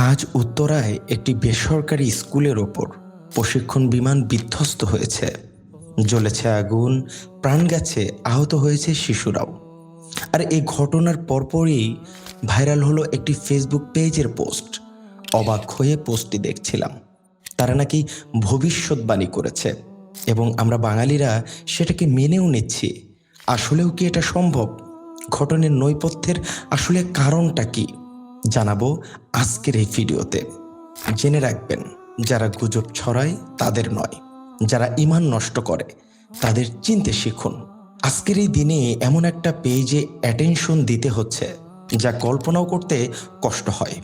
আজ উত্তরায় একটি বেসরকারি স্কুলের ওপর প্রশিক্ষণ বিমান বিধ্বস্ত হয়েছে। জ্বলেছে আগুন, প্রাণ গেছে, আহত হয়েছে শিশুরাও। আর এই ঘটনার পরপরই ভাইরাল হলো একটি ফেসবুক পেজের পোস্ট। অবাক হয়ে পোস্টটি দেখছিলাম। তারা নাকি ভবিষ্যৎবাণী করেছে এবং আমরা বাঙালিরা সেটাকে মেনেও নিচ্ছি। আসলেও কি এটা সম্ভব? ঘটনার নৈপথ্যের আসলে কারণটা কি? জানাব আজকের এই ভিডিওতে। জেনে রাখবেন, যারা গুজব ছড়ায় তাদের নয়, যারা ইমান নষ্ট করে তাদের চিনতে শিখুন। আজকের এই দিনে এমন একটা পেজে অ্যাটেনশন দিতে হচ্ছে, যা কল্পনাও করতে কষ্ট হয়।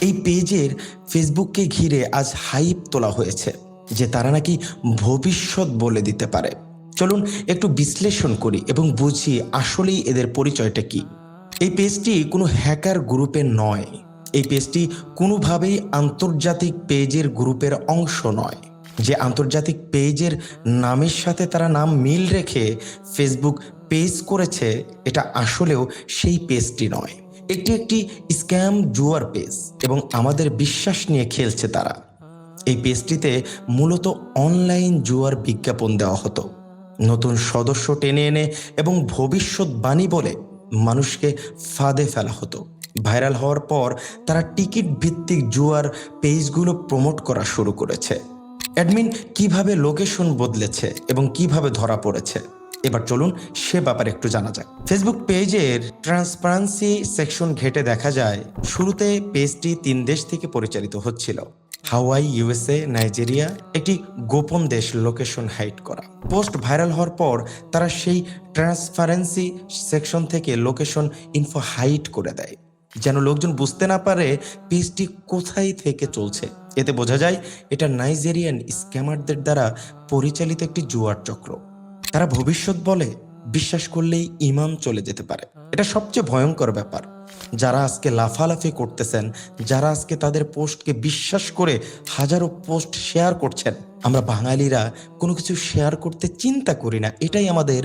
এই পেজের ফেসবুককে ঘিরে আজ হাইপ তোলা হয়েছে, যে তারা নাকি ভবিষ্যৎ বলে দিতে পারে। চলুন একটু বিশ্লেষণ করি এবং বুঝি আসলেই এদের পরিচয়টা কি। এই পেজটি কোনো হ্যাকার গ্রুপের নয়। এই পেজটি কোনোভাবেই আন্তর্জাতিক পেজের গ্রুপের অংশ নয়। যে আন্তর্জাতিক পেজের নামের সাথে তারা নাম মিল রেখে ফেসবুক পেজ করেছে, এটা আসলেও সেই পেজটি নয়। একটি একটি স্ক্যাম জুয়ার পেজ এবং আমাদের বিশ্বাস নিয়ে খেলছে তারা। এই পেজটিতে মূলত অনলাইন জুয়ার বিজ্ঞাপন দেওয়া হতো। নতুন সদস্য টেনে এনে এবং ভবিষ্যৎবাণী বলে মানুষকে ফাঁদে ফেলা হতো। ভাইরাল হওয়ার পর তারা টিকিট ভিত্তিক জুয়ার পেজগুলো প্রমোট করা শুরু করেছে। অ্যাডমিন, কীভাবে লোকেশন বদলেছে এবং কীভাবে ধরা পড়েছে? এবার চলুন সে ব্যাপারে একটু জানা যাক। ফেসবুক পেজের ট্রান্সপারেন্সি সেকশন ঘেটে দেখা যায়, শুরুতে পেজটি তিন দেশ থেকে পরিচালিত হচ্ছিল। হাওয়াই, ইউএসএ, নাইজেরিয়া একটি গোপন দেশ লোকেশন হাইড করা। পোস্ট ভাইরাল হওয়ার পর তারা সেই ট্রান্সপারেন্সি সেকশন থেকে লোকেশন ইনফো হাইড করে দেয়। যেন লোকজন বুঝতে না পারে পেজটি কোথায় থেকে চলছে। এতে বোঝা যায় এটা নাইজেরিয়ান স্ক্যামারদের দ্বারা পরিচালিত একটি জুয়ার চক্র। তারা ভবিষ্যৎ বলে বিশ্বাস করলেই ইমাম চলে যেতে পারে। এটা সবচেয়ে ভয়ঙ্কর ব্যাপার। যারা আজকে লাফালাফি করতেছেন, যারা আজকে তাদের পোস্টকে বিশ্বাস করে হাজারো পোস্ট শেয়ার করছেন, আমরা বাঙালিরা কোনো কিছু শেয়ার করতে চিন্তা করি না, এটাই আমাদের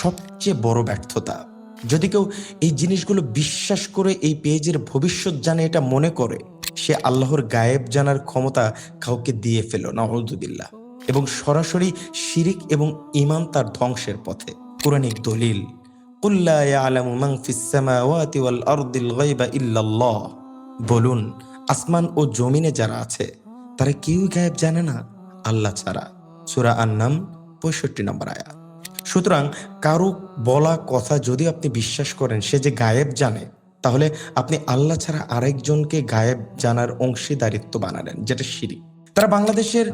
সবচেয়ে বড় ব্যর্থতা। যদি কেউ এই জিনিসগুলো বিশ্বাস করে এই পেজের ভবিষ্যৎ জানে, এটা মনে করে, সে আল্লাহর গায়েব জানার ক্ষমতা কাউকে দিয়ে ফেলো নওয়াজুবিল্লাহ এবং সরাসরি শিরিক এবং ইমান তার ধ্বংসের পথে। কোরআনিক দলিল কুল্লা ইয়ালামু মান ফিস সামাওয়াতি ওয়াল আরদিল গায়বা ইল্লাল্লাহ। বলুন, আসমান ও জমিনে যারা আছে, তারা কেউ গায়েব জানে না? আল্লাহ ছাড়া। সূরা আন-নাম 65 নম্বর আয়াত। সুতরাং কারও বলা কথা যদি আপনি বিশ্বাস করেন সে যে গায়েব জানে, তাহলে আপনি আল্লাহ ছাড়া আরেকজনকে গায়েব জানার অংশীদারিত্ব বানালেন, যেটা শিরিক। তারা বাংলাদেশের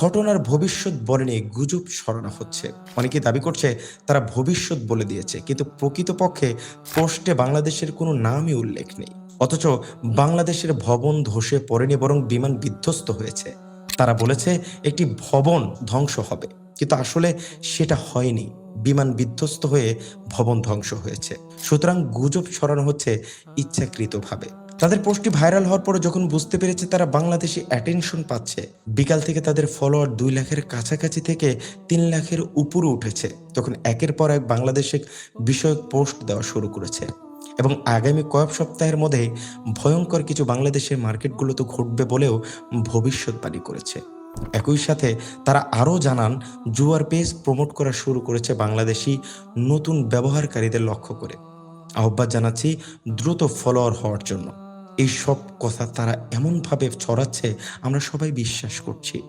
ঘটনার ভবিষ্যৎ বলেনি গুজব ছড়ানো হচ্ছে। অনেকে দাবি করছে তারা ভবিষ্যৎ বলে দিয়েছে, কিন্তু প্রকৃতপক্ষে পোস্টে বাংলাদেশের কোনো নামই উল্লেখ নেই। অথচ বাংলাদেশের ভবন ধসে পড়েনি বরং বিমান বিধ্বস্ত হয়েছে। তারা বলেছে একটি ভবন ধ্বংস হবে, কিন্তু আসলে সেটা হয়নি। বিমান বিধ্বস্ত হয়ে ভবন ধ্বংস হয়েছে। সুতরাং গুজব ছড়ানো হচ্ছে ইচ্ছাকৃতভাবে। তাদের পোস্টটি ভাইরাল হওয়ার পরে যখন বুঝতে পেরেছে তারা বাংলাদেশে অ্যাটেনশন পাচ্ছে, বিকাল থেকে তাদের ফলোয়ার দুই লাখের কাছাকাছি থেকে তিন লাখের উপরে উঠেছে। তখন একের পর এক বাংলাদেশে বিষয়ক পোস্ট দেওয়া শুরু করেছে। এবং আগামী কয়েক সপ্তাহের মধ্যে ভয়ঙ্কর কিছু বাংলাদেশের মার্কেটগুলোতে ঘটবে বলেও ভবিষ্যৎবাণী করেছে। একই সাথে তারা আরও জানান, জুয়ার পেজ প্রমোট করা শুরু করেছে বাংলাদেশি নতুন ব্যবহারকারীদের লক্ষ্য করে। আহ্বান জানাচ্ছি দ্রুত ফলোয়ার হওয়ার জন্য। এই সব কথা তারা এমনভাবে ছড়াচ্ছে, আমরা সবাই বিশ্বাস করছি।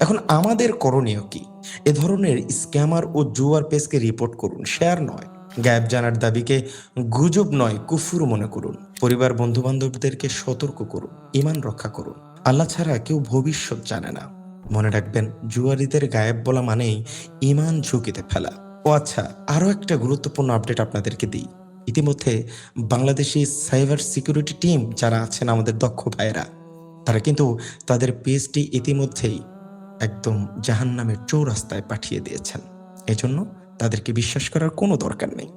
এখন আমাদের করণীয় কি? এ ধরনের স্ক্যামার ও জুয়ার পেজকে রিপোর্ট করুন শেয়ার নয়। গায়েব জানার দাবিকে গুজব নয়, কুফুর মনে করুন। পরিবার বন্ধু বান্ধবদেরকে সতর্ক করুন ইমান রক্ষা করুন। আল্লাহ ছাড়া কেউ ভবিষ্যৎ জানে না। মনে রাখবেন, জুয়ারিদের গায়েব বলা মানেই ইমান ঝুঁকিতে ফেলা। ও আচ্ছা আরও একটা গুরুত্বপূর্ণ আপডেট আপনাদেরকে দিই। ইতিমধ্যে বাংলাদেশি সাইবার সিকিউরিটি টিম যারা আছেন আমাদের দক্ষ ভাইয়েরা, তারা কিন্তু তাদের পেজটি ইতিমধ্যেই একদম জাহান নামের চৌরাস্তায় পাঠিয়ে দিয়েছেন। এজন্য তাদেরকে বিশ্বাস করার কোনো দরকার নেই।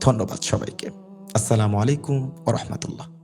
ধন্যবাদ সবাইকে। আসসালামু আলাইকুম ও রহমতুল্লাহ।